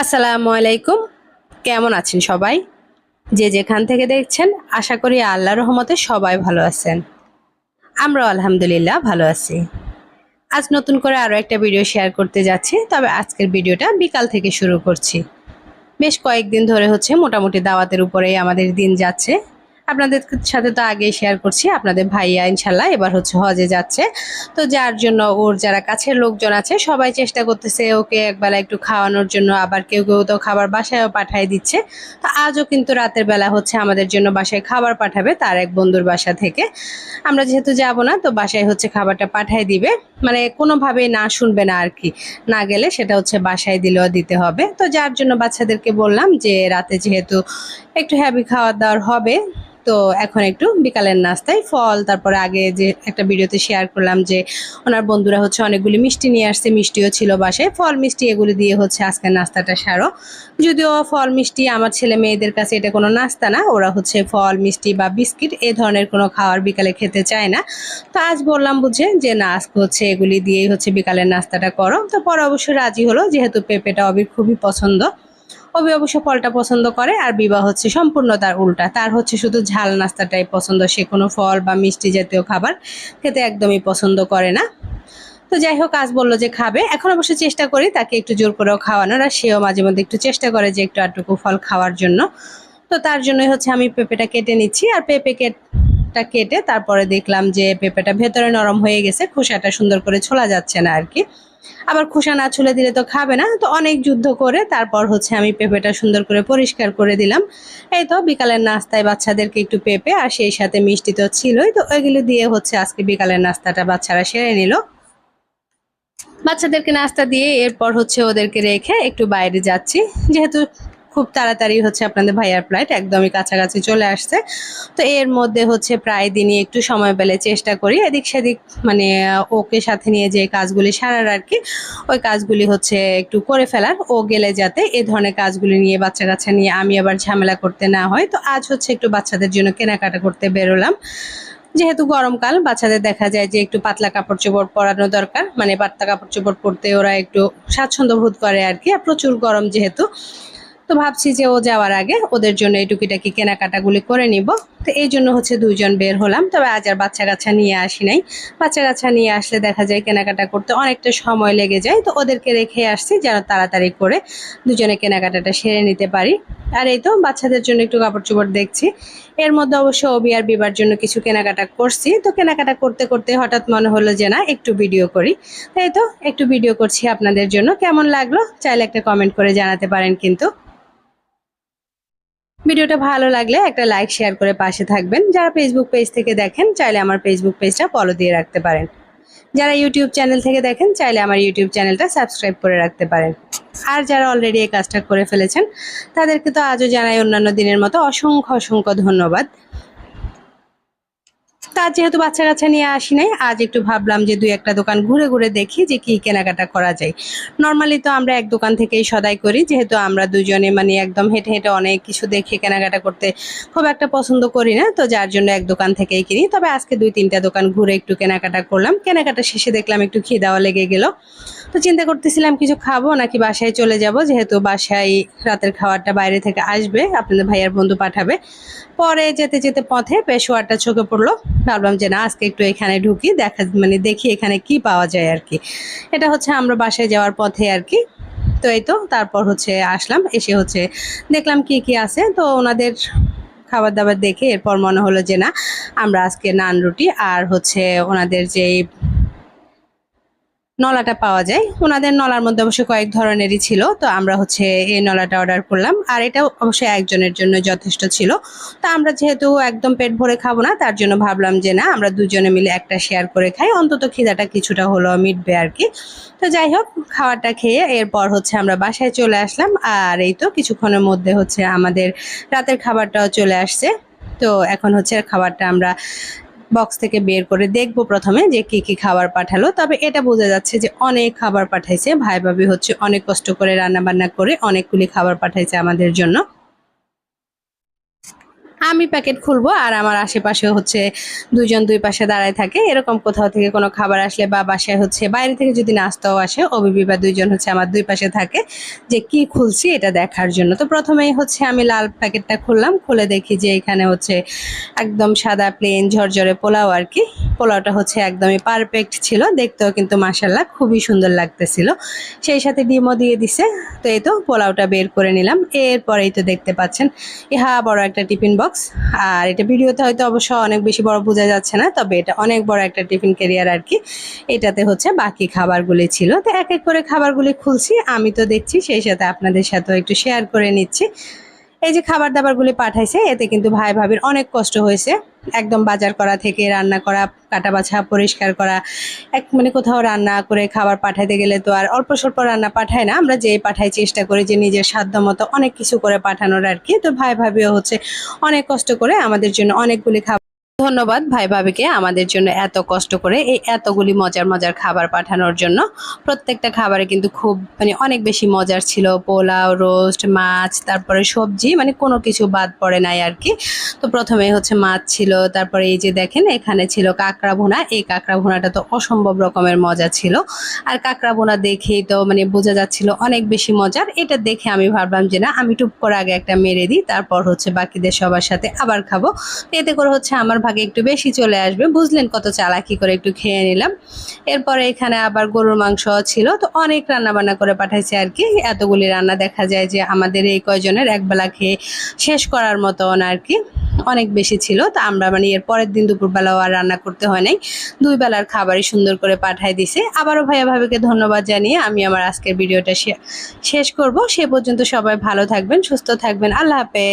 আসসালামু আলাইকুম। কেমন আছেন সবাই? যে যেখান থেকে দেখছেন, আশা করি আল্লাহ রহমতে সবাই ভালো আছেন। আমরা আলহামদুলিল্লাহ ভালো আছি। আজ নতুন করে আরও একটা ভিডিও শেয়ার করতে যাচ্ছি, তবে আজকের ভিডিওটা বিকাল থেকে শুরু করছি। বেশ কয়েকদিন ধরে হচ্ছে মোটামুটি দাওয়াতের উপরেই আমাদের দিন যাচ্ছে। আপনাদের সাথে তো আগে শেয়ার করছি। আপনাদের ভাইয়া ইনশাল্লাহ এবার হচ্ছে হজে যাচ্ছে। তো যার জন্য ওর যারা কাছের লোকজন আছে, সবাই চেষ্টা করতেছে ওকে একবেলা একটু খাওয়ানোর জন্য। আবার কেউ কেউ তো খাবার বাসায়ও পাঠিয়ে দিচ্ছে। তো আজও কিন্তু রাতের বেলা হচ্ছে আমাদের জন্য বাসায় খাবার পাঠাবে তার এক বন্ধুর বাসা থেকে। আমরা যেহেতু যাব না, তো বাসায় হচ্ছে খাবারটা পাঠিয়ে দিবে। মানে কোনোভাবেই না শুনবে না আর কি না গেলে সেটা হচ্ছে বাসায় দিলেও দিতে হবে। তো যার জন্য বাচ্চাদেরকে বললাম যে রাতে যেহেতু একটু হ্যাভি খাওয়া দাওয়ার হবে, তো এখন একটু বিকালের নাস্তায় ফল, তারপরে আগে যে একটা ভিডিওতে শেয়ার করলাম যে ওনার বন্ধুরা হচ্ছে অনেকগুলি মিষ্টি নিয়ে আসছে, মিষ্টিও ছিল বাসায়। ফল, মিষ্টি এগুলি দিয়ে হচ্ছে আজকের নাস্তাটা সারো। যদিও ফল, মিষ্টি আমার ছেলে মেয়েদের কাছে এটা কোনো নাস্তা না, ওরা হচ্ছে ফল, মিষ্টি বা বিস্কিট এ ধরনের কোনো খাওয়ার বিকালে খেতে চায় না। তো আজ বললাম বুঝে যে না, আজকে হচ্ছে এগুলি দিয়েই হচ্ছে বিকালের নাস্তাটা করো। তো পরে অবশ্যই রাজি হলো, যেহেতু পেঁপেটা অবির খুবই পছন্দ। অবি অবশ্য ফলটা পছন্দ করে, আর বিবাহ হচ্ছে সম্পূর্ণ তার উল্টা। তার হচ্ছে শুধু ঝাল নাস্তাটাই পছন্দ, সে কোনো ফল বা মিষ্টি জাতীয় খাবার খেতে একদমই পছন্দ করে না। তো যাই হোক, আজ বলল যে খাবে। এখন অবশ্য চেষ্টা করি তাকে একটু জোর করেও খাওয়ানোর, আর সেও মাঝে মধ্যে একটু চেষ্টা করে যে একটু আটটুকু ফল খাওয়ার জন্য। তো তার জন্যই হচ্ছে আমি পেঁপেটা কেটে নিচ্ছি, আর পেঁপে কেটটা কেটে তারপরে দেখলাম যে পেঁপেটা ভেতরে নরম হয়ে গেছে, খোসাটা সুন্দর করে ছোলা যাচ্ছে না আর কি। আবার খোসা না ছুলে দিলে তো খাবে না, তো অনেক যুদ্ধ করে তারপর হচ্ছে আমি পেঁপেটা সুন্দর করে পরিষ্কার করে দিলাম। এই তো বিকালের নাস্তায় বাচ্চাদেরকে একটু পেঁপে আর সেই সাথে মিষ্টি তো ছিলই, তো ওইগুলো দিয়ে হচ্ছে আজকে বিকালের নাস্তাটা বাচ্চারা সেরে নিল। বাচ্চাদেরকে নাস্তা দিয়ে এরপর হচ্ছে ওদেরকে রেখে একটু বাইরে যাচ্ছি, যেহেতু খুব তাড়াতাড়ি হচ্ছে আপনাদের ভাইয়ার ফ্লাইট একদমই কাছাকাছি চলে আসছে। তো এর মধ্যে হচ্ছে প্রায় দিনই একটু সময় পেলে চেষ্টা করি। এদিক সেদিক মানে ওকে সাথে নিয়ে যে কাজগুলি সারার আর কি, ওই কাজগুলি হচ্ছে একটু করে ফেলার। ও গেলে যাতে এ ধরনের কাজগুলি নিয়ে বাচ্চা কাচ্চা নিয়ে আমি আবার ঝামেলা করতে না হয়। তো আজ হচ্ছে একটু বাচ্চাদের জন্য কেনাকাটা করতে বেরোলাম। যেহেতু গরমকাল বাচ্চাদের দেখা যায় যে একটু পাতলা কাপড় চোপড় পরানো দরকার। মানে পাতলা কাপড় চোপড় পরতে ওরা একটু স্বাচ্ছন্দ্য বোধ করে আর কি। আর প্রচুর গরম যেহেতু। তো ভাবছি যে ও যাওয়ার আগে ওদের জন্য এই টুকিটাকি কেনাকাটাগুলি করে নিব। তো এই জন্য হচ্ছে দুইজন বের হলাম। তবে আজ আর বাচ্চা কাচ্চা নিয়ে আসি নাই। বাচ্চা কাচ্চা নিয়ে আসলে দেখা যায় কেনাকাটা করতে অনেকটা সময় লেগে যায়। তো ওদেরকে রেখে আসছি যেন তাড়াতাড়ি করে দুজনে কেনাকাটাটা সেরে নিতে পারি। আর এই তো বাচ্চাদের জন্য একটু কাপড় চোপড় দেখছি। এর মধ্যে অবশ্য অবি আর বিবার জন্য কিছু কেনাকাটা করছি। তো কেনাকাটা করতে করতে হঠাৎ মনে হলো যে না, একটু ভিডিও করি। তাই তো একটু ভিডিও করছি আপনাদের জন্য। কেমন লাগল? চাইলে একটা কমেন্ট করে জানাতে পারেন কিন্তু। ভিডিওটা ভালো লাগলে একটা লাইক শেয়ার করে পাশে থাকবেন। যারা ফেসবুক পেজ থেকে দেখেন, চাইলে আমার ফেসবুক পেজটা ফলো দিয়ে রাখতে পারেন। যারা ইউটিউব চ্যানেল থেকে দেখেন, চাইলে আমার ইউটিউব চ্যানেলটা সাবস্ক্রাইব করে রাখতে পারেন। আর যারা অলরেডি এই কাজটা করে ফেলেছেন, তাদেরকে তো আজও জানাই অন্যান্য দিনের মতো অসংখ্য অসংখ্য ধন্যবাদ। তার যেহেতু বাচ্চা কাচ্চা নিয়ে আসি নাই, আজ একটু ভাবলাম যে দুই একটা দোকান ঘুরে ঘুরে দেখি যে কি কেনাকাটা করা যায়। নর্মালি তো আমরা এক দোকান থেকেই সদাই করি, যেহেতু আমরা দুজনে মানে একদম হেঁটে হেঁটে অনেক কিছু দেখে কেনাকাটা করতে খুব একটা পছন্দ করি না, তো যার জন্য এক দোকান থেকেই কিনি। তবে আজকে দুই তিনটা দোকান ঘুরে একটু কেনাকাটা করলাম। কেনাকাটা শেষে দেখলাম একটু খিদাও লেগে গেল। তো চিন্তা করতেছিলাম কিছু খাব নাকি বাসায় চলে যাব, যেহেতু বাসায় রাতের খাবারটা বাইরে থেকে আসবে, আপনাদের ভাইয়ার বন্ধু পাঠাবে। পরে যেতে যেতে পথে পেশোয়ারটা চোখে পড়ল। ভাবলাম যে না, আজকে একটু এখানে ঢুকি, দেখা মানে দেখি এখানে কি পাওয়া যায় আর কি। এটা হচ্ছে আমরা বাসায় যাওয়ার পথে আর কি। তো এই তো, তারপর হচ্ছে আসলাম, এসে হচ্ছে দেখলাম কি কি আছে। তো ওনাদের খাবার দাবার দেখে এরপর মনে হলো যে না, আমরা আজকে নান রুটি আর হচ্ছে ওনাদের যেই নলাটা পাওয়া যায়। ওনাদের নলার মধ্যে অবশ্যই কয়েক ধরনেরই ছিল, তো আমরা হচ্ছে এই নলাটা অর্ডার করলাম। আর এটা অবশ্যই একজনের জন্য যথেষ্ট ছিল। তা আমরা যেহেতু একদম পেট ভরে খাব না, তার জন্য ভাবলাম যে না, আমরা দুজনে মিলে একটা শেয়ার করে খাই। অন্তত খিদাটা কিছুটা হলো মিটবে আর কি তো যাই হোক খাবারটা খেয়ে এরপর হচ্ছে আমরা বাসায় চলে আসলাম। আর এই তো কিছুক্ষণের মধ্যে হচ্ছে আমাদের রাতের খাবারটাও চলে আসছে। তো এখন হচ্ছে খাবারটা আমরা বক্স থেকে বের করে দেখব প্রথমে যে কি কি খাবার পাঠালো। তবে এটা বোঝা যাচ্ছে যে অনেক খাবার পাঠাইছে। ভাই ভাবি হচ্ছে অনেক কষ্ট করে রান্না বান্না করে অনেকগুলি খাবার পাঠাইছে আমাদের জন্য। আমি প্যাকেট খুলবো আর আমার আশেপাশে হচ্ছে দুজন দুই পাশে দাঁড়ায় থাকে। এরকম কোথাও থেকে কোনো খাবার আসলে বা বাসায় হচ্ছে বাইরে থেকে যদি নাস্তাও আসে, অবিবি বা দুইজন হচ্ছে আমার দুই পাশে থাকে যে কি খুলছি এটা দেখার জন্য। তো প্রথমেই হচ্ছে আমি লাল প্যাকেটটা খুললাম, খুলে দেখি যে এখানে হচ্ছে একদম সাদা প্লেন ঝরঝরে পোলাও আর কি। পোলাওটা হচ্ছে একদমই পারফেক্ট ছিল, দেখতেও কিন্তু মাসাল্লাহ খুবই সুন্দর লাগতেছিল। সেই সাথে ডিমও দিয়ে দিছে, তো এই তো পোলাওটা বের করে নিলাম। এরপরেই তো দেখতে পাচ্ছেন, ইহা বড় একটা টিফিন বক্স আর এটা ভিডিওতে হয়তো অবশ্য অনেক বেশি বড় বোঝা যাচ্ছে না, তবে এটা অনেক বড় একটা টিফিন ক্যারিয়ার আর কি। এটাতে হচ্ছে বাকি খাবারগুলি ছিল। তো এক এক করে খাবারগুলি খুলছি, আমি তো দেখছি, সেই সাথে আপনাদের সাথেও একটু শেয়ার করে নিচ্ছি। এই যে খাবার দাবারগুলি পাঠাইছে, এতে কিন্তু ভাই ভাবির অনেক কষ্ট হয়েছে। একদম বাজার করা থেকে রান্না করা, কাটা বাছা, পরিষ্কার করা, এক মানে কোথাও রান্না করে খাবার পাঠাইতে গেলে তো আর অল্প স্বল্প রান্না পাঠায় না। আমরা যেই পাঠাই চেষ্টা করি যে নিজের সাধ্য মতো অনেক কিছু করে পাঠানোর আর কি। তো ভাই ভাবিও হচ্ছে অনেক কষ্ট করে আমাদের জন্য অনেকগুলি খাবার ধন্যবাদ ভাই ভাবিকে আমাদের জন্য এত কষ্ট করে এই এতগুলি মজার মজার খাবার পাঠানোর জন্য। প্রত্যেকটা খাবারে কিন্তু খুব মানে অনেক বেশি মজার ছিল। পোলাও, রোস্ট, মাছ, তারপরে সবজি মানে কোনো কিছু বাদ পড়ে নাই আর কি তো প্রথমে হচ্ছে মাছ ছিল, তারপরে এই যে দেখেন, এখানে ছিল কাঁকড়া ভুনা। এই কাঁকড়া ভুনাটা তো অসম্ভব রকমের মজা ছিল। আর কাঁকড়া ভুনা দেখেই তো মানে বোঝা যাচ্ছিল অনেক বেশি মজার। এটা দেখে আমি ভাবলাম যে না, আমি টুপ করে আগে একটা মেরে দিই, তারপর হচ্ছে বাকিদের সবার সাথে আবার খাব। এতে করে হচ্ছে আমার ভাগে একটু বেশি চলে আসবে। বুঝলেন কত চালাকি করে একটু খেয়ে নিলাম। এরপরে এখানে আবার গরুর মাংস ছিল। তো অনেক রান্না বান্না করে পাঠাইছে আর কি। এতগুলি রান্না দেখা যায় যে আমাদের এই কয়জনের একবেলা খেয়ে শেষ করার মতন আর কি। অনেক বেশি ছিল। তো আমরা মানে এর পরের দিন দুপুরবেলাও আর রান্না করতে হয় নাই। দুই বেলার খাবারই সুন্দর করে পাঠাই দিছে। আবারও ভাইয়া ভাবিকে ধন্যবাদ জানিয়ে আমি আমার আজকের ভিডিওটা শেষ করব। সে পর্যন্ত সবাই ভালো থাকবেন, সুস্থ থাকবেন। আল্লাহ হাফেজ।